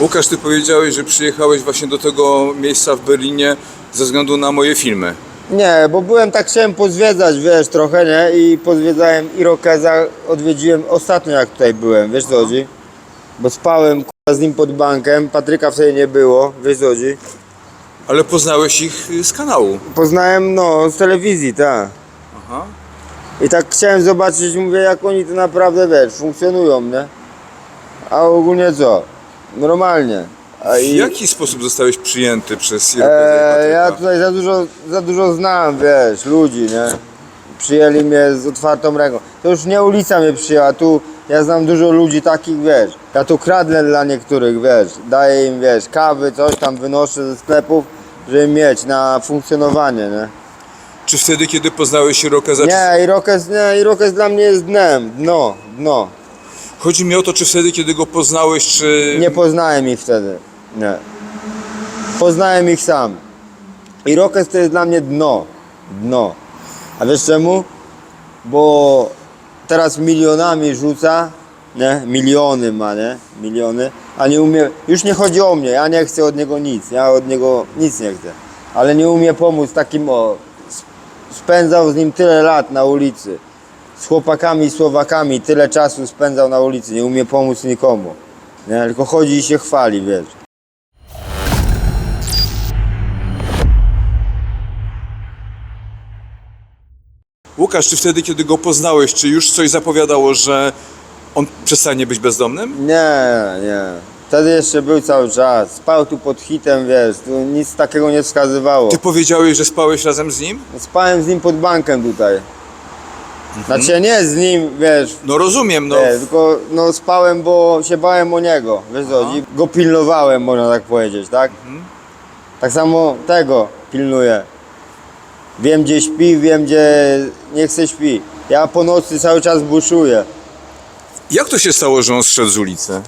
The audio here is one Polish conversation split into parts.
Łukasz, ty powiedziałeś, że przyjechałeś właśnie do tego miejsca w Berlinie ze względu na moje filmy. Nie, bo byłem tak, chciałem pozwiedzać, wiesz, trochę, nie? I pozwiedzałem Irokeza, odwiedziłem ostatnio jak tutaj byłem, wiesz co chodzi? Bo spałem kurwa, z nim pod bankiem, Patryka wtedy nie było, wiesz co chodzi? Ale poznałeś ich y, z kanału. Poznałem, no, z telewizji, tak. Aha. I tak chciałem zobaczyć, mówię, jak oni to naprawdę, wiesz, funkcjonują, nie? A ogólnie co? Normalnie. A W i- jaki sposób zostałeś przyjęty przez i Eee, ja tutaj za dużo, za dużo znam, wiesz, ludzi, nie? Przyjęli mnie z otwartą ręką. To już nie ulica mnie przyjęła, tu ja znam dużo ludzi takich, wiesz. Ja tu kradnę dla niektórych, wiesz. Daję im, wiesz, kawy, coś tam wynoszę ze sklepów, żeby mieć na funkcjonowanie, nie? Czy wtedy, kiedy poznałeś Irokeza, czy... Nie, Irokez, nie, dla mnie jest dnem, dno, dno. Chodzi mi o to, czy wtedy, kiedy go poznałeś, czy... Nie poznałem ich wtedy, nie. Poznałem ich sam. Irokez to jest dla mnie dno, dno. A wiesz czemu? Bo teraz milionami rzuca, nie? Miliony ma, nie? Miliony, a nie umie, już nie chodzi o mnie, ja nie chcę od niego nic, ja od niego nic nie chcę. Ale nie umie pomóc takim o, sp- spędzał z nim tyle lat na ulicy. Z chłopakami, Słowakami tyle czasu spędzał na ulicy, nie umie pomóc nikomu. Nie? Tylko chodzi i się chwali, wiesz. Łukasz, czy wtedy, kiedy go poznałeś, czy już coś zapowiadało, że on przestanie być bezdomnym? Nie, nie. Wtedy jeszcze był cały czas. Spał tu pod hitem, wiesz, tu nic takiego nie wskazywało. Ty powiedziałeś, że spałeś razem z nim? Spałem z nim pod bankiem tutaj. Znaczy nie z nim, wiesz, No rozumiem, no. nie, tylko no spałem, bo się bałem o niego, wiesz co chodzi? Go pilnowałem, można tak powiedzieć, tak? Tak samo tego pilnuję. Wiem gdzie śpi, wiem gdzie nie chce śpi. Ja po nocy cały czas buszuję. Jak to się stało, że on zszedł z ulicy?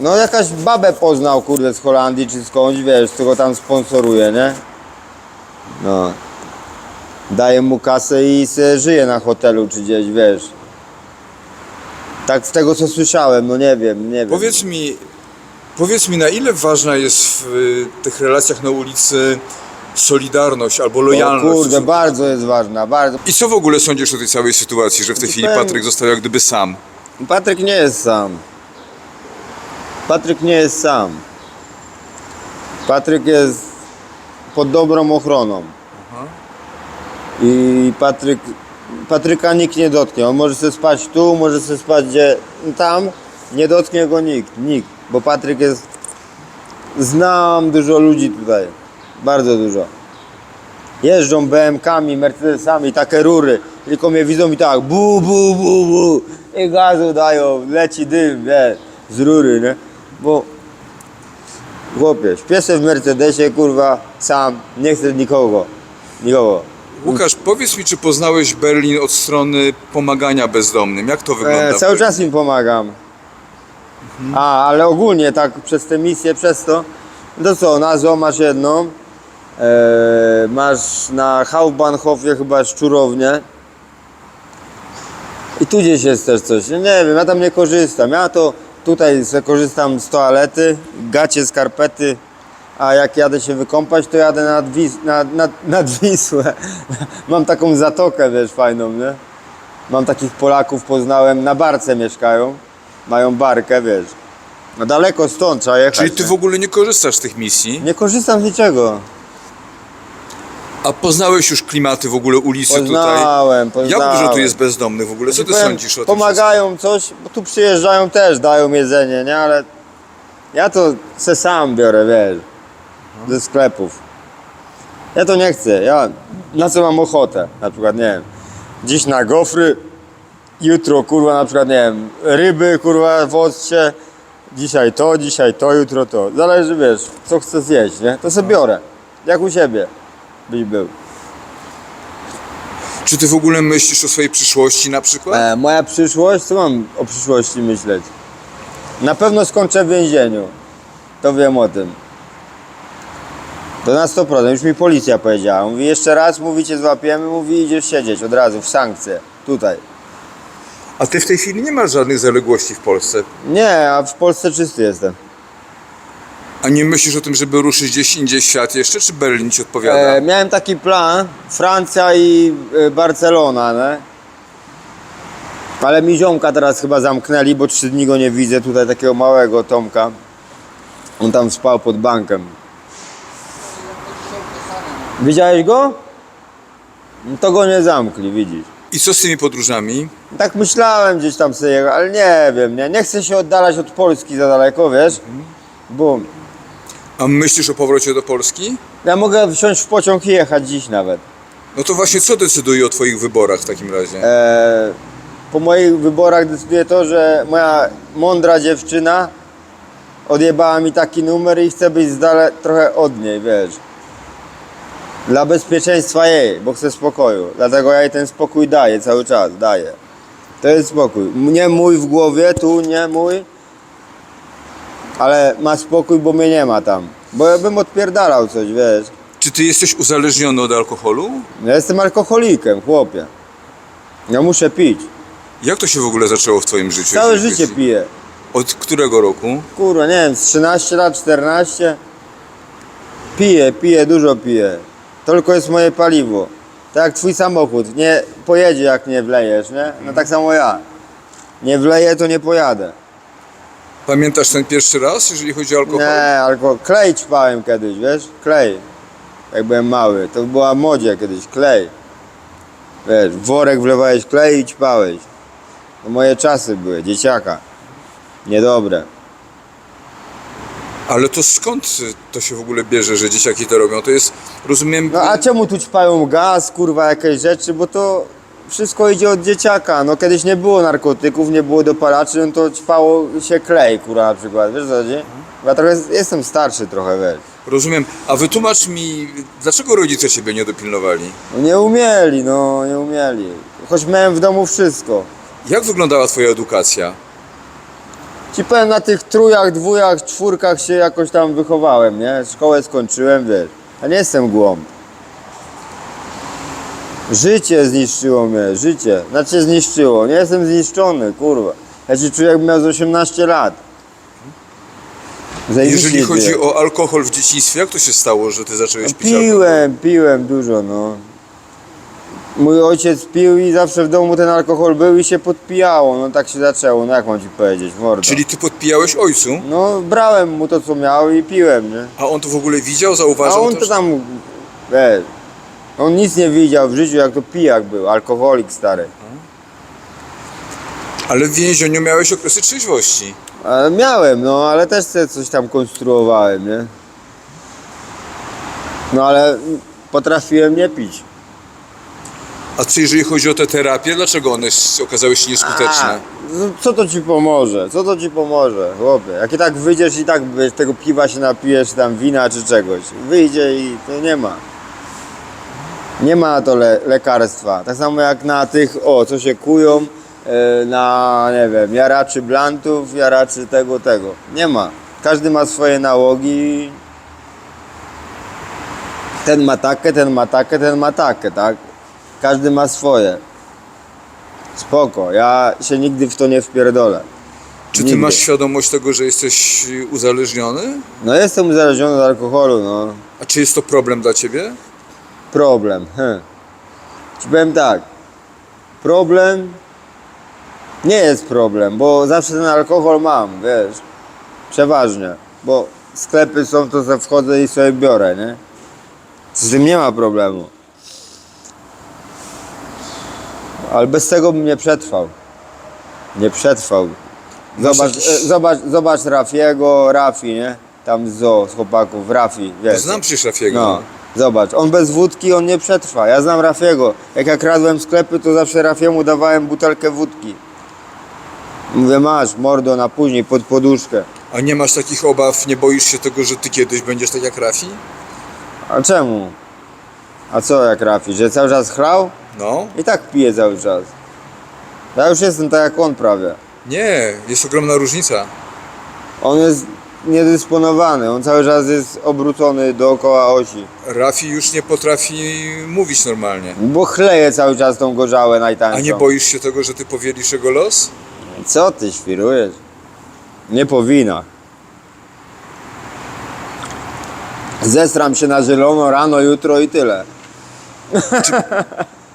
No jakaś babę poznał, kurde, z Holandii czy skądś, wiesz, co go tam sponsoruje, nie? No. Daje mu kasę i se żyje na hotelu czy gdzieś, wiesz. Tak z tego co słyszałem, no nie wiem, nie wiem. Powiedz mi, powiedz mi, na ile ważna jest w y, tych relacjach na ulicy solidarność albo o, lojalność? kurde, bardzo jest ważna, bardzo. I co w ogóle sądzisz o tej całej sytuacji, że w tej chwili Zupełnie. Patryk został jak gdyby sam? Patryk nie jest sam. Patryk nie jest sam. Patryk jest pod dobrą ochroną. I Patryk, Patryka nikt nie dotknie. On może sobie spać tu, może sobie spać gdzie tam. Nie dotknie go nikt, nikt. Bo Patryk jest. Znam dużo ludzi tutaj. Bardzo dużo. Jeżdżą BM-kami, Mercedesami, takie rury. Tylko mnie widzą i tak bu, bu, bu, bu. I gazu dają, leci dym, nie? Z rury, nie? Bo chłopie, śpię se w Mercedesie, kurwa, sam, nie chcę nikogo. Nikogo. Łukasz, powiedz mi, czy poznałeś Berlin od strony pomagania bezdomnym? Jak to wygląda? E, cały czas im pomagam. A, ale ogólnie tak przez tę misję, przez to, to co, na zoo masz jedną, e, masz na Hauptbahnhofie chyba szczurownię i tu gdzieś jest też coś, nie wiem, ja tam nie korzystam, ja to tutaj korzystam z toalety, gacie, skarpety, a jak jadę się wykąpać, to jadę nad, Wis nad, nad, nad Wisłę. Mam taką zatokę, wiesz, fajną, nie? Mam takich Polaków, poznałem, na barce mieszkają. Mają barkę, wiesz. No daleko stąd trzeba jechać. Czyli ty nie? w ogóle nie korzystasz z tych misji, Nie korzystam z niczego. a poznałeś już klimaty w ogóle ulicy Poznałem, tutaj? poznałem. Jak dużo tu jest bezdomnych w ogóle? Co ty Powiem, sądzisz o tym? Pomagają coś, bo tu przyjeżdżają też, dają jedzenie, nie? Ale ja to se sam biorę, wiesz, ze sklepów. Ja to nie chcę, ja na co mam ochotę, na przykład, nie wiem, dziś na gofry, jutro, kurwa, na przykład, nie wiem, ryby, kurwa, w occie, dzisiaj to, dzisiaj to, jutro to. Zależy, wiesz, co chcę zjeść, nie? To sobie biorę, jak u siebie byś był. Czy ty w ogóle myślisz o swojej przyszłości na przykład? E, moja przyszłość, co mam o przyszłości myśleć? Na pewno skończę w więzieniu. To wiem o tym. To na 100%. Już mi policja powiedziała. Mówi jeszcze raz, mówi cię złapiemy, mówi idziesz siedzieć od razu w sankcje. Tutaj. A ty w tej chwili nie masz żadnych zaległości w Polsce. Nie, a w Polsce czysty jestem. A nie myślisz o tym, żeby ruszyć gdzieś indziej w świat jeszcze, czy Berlin ci odpowiada? E, miałem taki plan, Francja i e, Barcelona, nie? Ale mi ziomka teraz chyba zamknęli, bo trzy dni go nie widzę, tutaj takiego małego Tomka. On tam spał pod bankiem. Widziałeś go? To go nie zamkli, widzisz. I co z tymi podróżami? Tak myślałem gdzieś tam sobie, ale nie wiem, nie, nie chcę się oddalać od Polski za daleko, wiesz? Bo A myślisz o powrocie do Polski? ja mogę wsiąść w pociąg i jechać dziś nawet. No to właśnie co decyduje o twoich wyborach w takim razie? E, po moich wyborach decyduje to, że moja mądra dziewczyna odjebała mi taki numer i chcę być z dala trochę od niej, wiesz. Dla bezpieczeństwa jej, bo chcę spokoju. Dlatego ja jej ten spokój daję cały czas, daję. To jest spokój. Nie mój w głowie, tu nie mój, ale ma spokój, bo mnie nie ma tam. Bo ja bym odpierdalał coś, wiesz. Czy ty jesteś uzależniony od alkoholu? Ja jestem alkoholikiem, chłopie. Ja muszę pić. Jak to się w ogóle zaczęło w twoim życiu? Całe jeżeli życie wiesz? piję. Od którego roku? Kurwa, nie wiem, z 13 lat, 14. Piję, piję, dużo piję. Tylko jest moje paliwo. Tak jak twój samochód. Nie pojedzie jak nie wlejesz, nie? No tak samo ja. Nie wleję, to nie pojadę. Pamiętasz ten pierwszy raz, jeżeli chodzi o alkohol? Nie, albo klej ćpałem kiedyś, wiesz? Klej. Jak byłem mały. To była modzie kiedyś, klej. Wiesz, w worek wlewałeś klej i ćpałeś. To moje czasy były, dzieciaka. Niedobre. Ale to skąd to się w ogóle bierze, że dzieciaki to robią? To jest, rozumiem... No a czemu tu ćpają gaz, kurwa, jakieś rzeczy, bo to wszystko idzie od dzieciaka. No kiedyś nie było narkotyków, nie było dopalaczy, no to ćpało się klej, kurwa, na przykład, wiesz co chodzi? Ja trochę jestem starszy trochę, wiesz. Rozumiem. A wytłumacz mi, dlaczego rodzice ciebie nie dopilnowali? No nie umieli, no nie umieli. Choć miałem w domu wszystko. Jak wyglądała twoja edukacja? Ci powiem, na tych trójach, dwójach, czwórkach się jakoś tam wychowałem, nie? Szkołę skończyłem, wiesz. Ja nie jestem głąb. Życie zniszczyło mnie, życie. Znaczy zniszczyło, nie jestem zniszczony, kurwa. Ja się czuję jakbym miał z 18 lat. Zajebiście Jeżeli chodzi o alkohol w dzieciństwie, jak to się stało, że ty zacząłeś pić alkohol? Piłem, piłem dużo, no. Mój ojciec pił i zawsze w domu ten alkohol był i się podpijało, no tak się zaczęło, no jak mam ci powiedzieć, mordo. Czyli ty podpijałeś ojcu, No brałem mu to co miał i piłem, nie? a on to w ogóle widział, A zauważył on to? że- tam, wiesz, on nic nie widział w życiu, jak to pijak był, alkoholik stary. Ale w więzieniu miałeś okresy trzeźwości. Ale miałem, no, ale też sobie coś tam konstruowałem, nie? No ale potrafiłem nie pić. A co jeżeli chodzi o te terapie, dlaczego one okazały się nieskuteczne? No, co to ci pomoże? Co to ci pomoże, chłopie? Jak i tak wyjdziesz i tak tego piwa się napijesz, czy tam wina czy czegoś. Wyjdzie i to nie ma. Nie ma na to le lekarstwa. Tak samo jak na tych, o, co się kują, e, na, nie wiem, jaraczy blantów, jaraczy tego, tego. Nie ma. Każdy ma swoje nałogi. Ten ma takie, ten ma takie, ten ma takie, tak? Każdy ma swoje. Spoko, ja się nigdy w to nie wpierdolę. Czy ty Nigdy. masz świadomość tego, że jesteś uzależniony? No jestem uzależniony od alkoholu, no. A czy jest to problem dla ciebie? Problem. Hm. Ci powiem tak. Problem nie jest problem, bo zawsze ten alkohol mam, wiesz. Przeważnie. Bo sklepy są, to wchodzę i sobie biorę, nie? Z tym nie ma problemu. Ale bez tego bym nie przetrwał. Nie przetrwał. Zobacz, e, zobacz, zobacz Rafiego, Rafi, nie? Tam z zoo, z chłopaków, Rafi, wiesz. znam przecież Rafiego. No, zobacz, on bez wódki, on nie przetrwa. Ja znam Rafiego. Jak ja kradłem sklepy, to zawsze Rafiemu dawałem butelkę wódki. Mówię, masz, mordo, na później, pod poduszkę. A nie masz takich obaw, nie boisz się tego, że ty kiedyś będziesz tak jak Rafi? A czemu? A co jak Rafi, że cały czas chlał? No. I tak pije cały czas. Ja już jestem tak jak on prawie. Nie, jest ogromna różnica. On jest niedysponowany, on cały czas jest obrócony dookoła osi. Rafi już nie potrafi mówić normalnie. Bo chleje cały czas tą gorzałę najtańszą. A nie boisz się tego, że ty powielisz jego los? Co ty świrujesz? Nie powinna. Zestram się na zielono rano, jutro i tyle.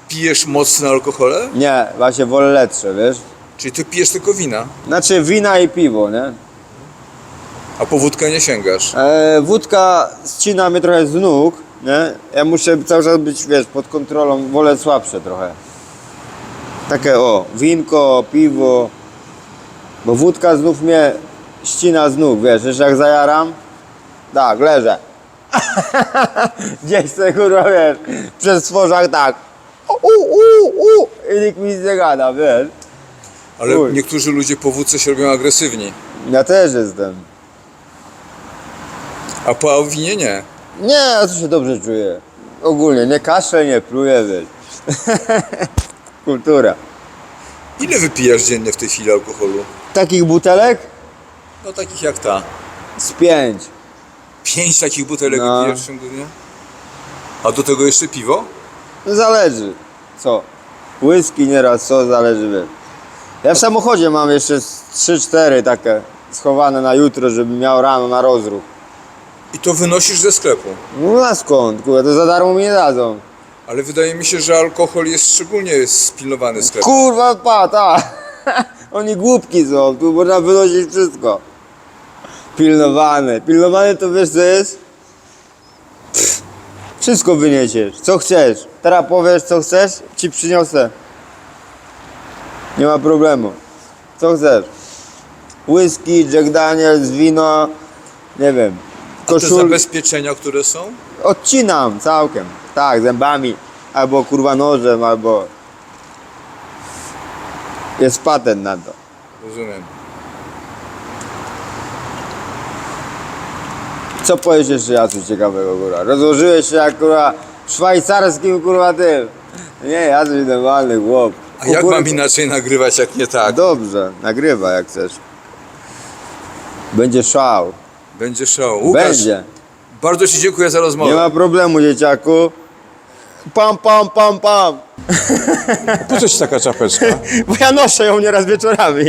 Pijesz mocne alkohole? Nie, właśnie wolę lepsze, wiesz? Czyli ty pijesz tylko wina, Znaczy wina i piwo, nie? a po wódkę nie sięgasz. E, wódka ścina mnie trochę z nóg, nie? Ja muszę cały czas być, wiesz, pod kontrolą, wolę słabsze trochę. Takie o, winko, piwo, bo wódka znów mnie ścina z nóg, wiesz, jeszcze jak zajaram, tak, leżę. Gdzieś sobie, kurwa, wiesz, przez stworzach tak, u, u, u, i nikt mi nic nie gada, wiesz. Ale Uj. niektórzy ludzie po wódce się robią agresywni, Ja też jestem. a po winie nie. Nie, ja tu się dobrze czuję. Ogólnie, nie kaszlę, nie pluję, wiesz. Kultura. Ile wypijasz dziennie w tej chwili alkoholu? Takich butelek? No takich jak ta. Z pięć. Pięć takich butelek No. w ciągu dnia? A do tego jeszcze piwo? Zależy. Co? Whisky nieraz, co zależy, wiesz. Ja w samochodzie mam jeszcze z 3-4 takie schowane na jutro, żebym miał rano na rozruch. I to wynosisz ze sklepu. No a skąd, kurwa, to za darmo mi nie dadzą. Ale wydaje mi się, że alkohol jest szczególnie spilnowany sklep. Kurwa, pa, ta. Oni głupki są, tu można wynosić wszystko. Pilnowane. Pilnowane to wiesz co jest? Pff, Wszystko wyniesiesz, co chcesz. Teraz powiesz co chcesz, ci przyniosę. Nie ma problemu. Co chcesz? Whisky, Jack Daniels, wino, nie wiem. A te Koszul... zabezpieczenia, które są? Odcinam całkiem. Tak, zębami. Albo kurwa nożem, albo... Jest patent na to. Rozumiem. Co powiesz jeszcze ja coś ciekawego, kurwa? Rozłożyłeś się jak kurwa szwajcarskim kurwa tym. Nie, ja coś normalny chłop. A jak mam inaczej nagrywać, jak nie tak? Dobrze, nagrywa jak chcesz. Będzie szał. Będzie show. Łukasz, Będzie. bardzo Ci dziękuję za rozmowę. Nie ma problemu, dzieciaku. Pam, pam, pam, pam. Po co Ci taka czapeczka? Bo ja noszę ją nieraz wieczorami.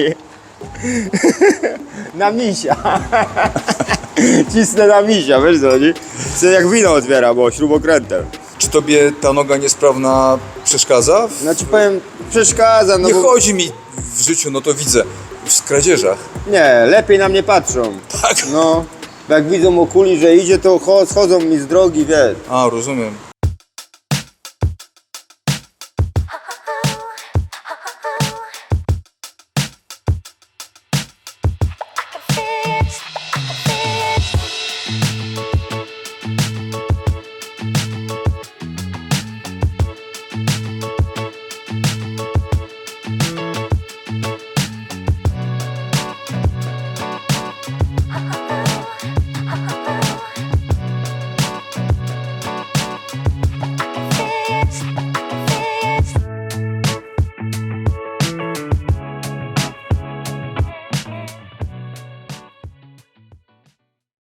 Na misia. Cisnę na misia, wiesz co chodzi? Co jak wino otwiera, bo śrubokrętem. Czy Tobie ta noga niesprawna przeszkadza? W- Znaczy powiem, przeszkadza, no Nie bo... chodzi mi w życiu, no to widzę, w kradzieżach. Nie, lepiej na mnie patrzą. Tak? No, jak widzą okuli, że idzie, to cho- schodzą mi z drogi, wiesz. A, rozumiem.